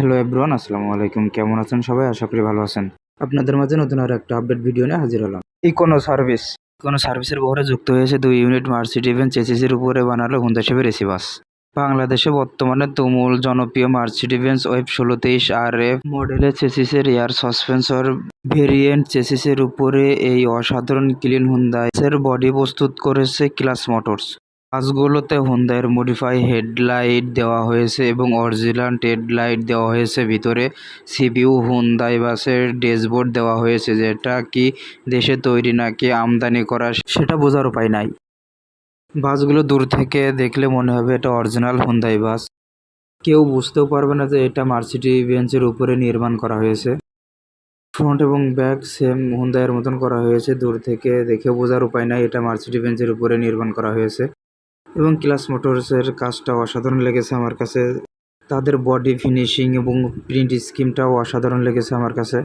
Hello everyone আসসালামু আলাইকুম কেমন আছেন সবাই? আশা করি ভালো আছেন। আপনাদের মাঝে নতুন আর একটা আপডেট ভিডিও নিয়ে হাজির হলাম। ইকোনো সার্ভিস ইকোনো সার্ভিসের বহরে যুক্ত হয়েছে দুই ইউনিট মার্সিডিজ ভ্যান চেসিসের উপরে বানালো হুন্দা শেপের এসি বাস বাংলাদেশে বর্তমানে তুমুল জনপ্রিয় মার্সিডিজ ভেন্স ওয়েব ষোলো তেইশ আর এফ মডেলের চেসিসের এয়ার সাসপেন্সর ভেরিয়েন্ট চেসিসের উপরে এই অসাধারণ ক্লিন হুন্দাইসের বডি প্রস্তুত করেছে ক্লাস মোটরস বাসগুলোতে হুন্দাইয়ের মডিফাই হেডলাইট দেওয়া হয়েছে এবং অরিজিনাল হেডলাইট দেওয়া হয়েছে। ভিতরে সিপিইউ হুন্দাই বাসের ড্যাশবোর্ড দেওয়া হয়েছে, যেটা কি দেশে তৈরি নাকি আমদানি করা সেটা বোঝার উপায় নাই। বাসগুলো দূর থেকে দেখলে মনে হবে এটা অরিজিনাল হুন্দাই বাস। কেউ বুঝতেও পারবে না যে এটা মার্সিডি বেঞ্চের উপরে নির্মাণ করা হয়েছে। ফ্রন্ট এবং ব্যাক সেম হুন্দাইয়ের মতন করা হয়েছে। দূর থেকে দেখে বোঝার উপায় নাই, এটা মার্সিডি বেঞ্চের উপরে নির্মাণ করা হয়েছে। এবং ক্লাস মোটরসের কাজটা অসাধারণ লেগেছে আমার কাছে। তাদের বডি ফিনিশিং এবং প্রিন্ট স্কিমটাও অসাধারণ লেগেছে আমার কাছে।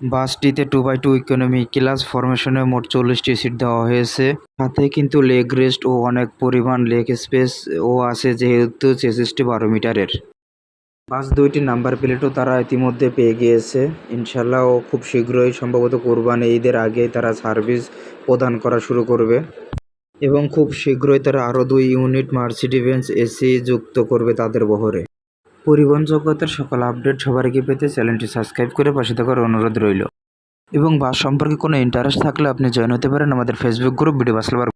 বাসটিতে two by two economy class ফরমেশনে মোট চল্লিশটি সিট দেওয়া হয়েছে। সাথে কিন্তু লেগ রেস্ট ও অনেক পরিমাণ লেগ স্পেস ও আছে, যেহেতু চেসিসটি বারো মিটারের। বাস দুইটি নাম্বার প্লেটও তারা ইতিমধ্যে পেয়ে গিয়েছে। ইনশাল্লাহ ও খুব শীঘ্রই সম্ভবত কোরবানি ঈদের আগেই তারা সার্ভিস প্রদান করা শুরু করবে। এবং খুব শীঘ্রই তারা আরও দুই ইউনিট মার্সিডি বেঞ্চ এসি যুক্ত করবে তাদের বহরে। পরিবহন জগতের সকল আপডেট সবার আগে পেতে চ্যানেলটি সাবস্ক্রাইব করে পাশে থাকার অনুরোধ রইল। এবং বাস সম্পর্কে কোনো ইন্টারেস্ট থাকলে আপনি জয়েন হতে পারেন আমাদের ফেসবুক গ্রুপ ভিডিও বাসলাবার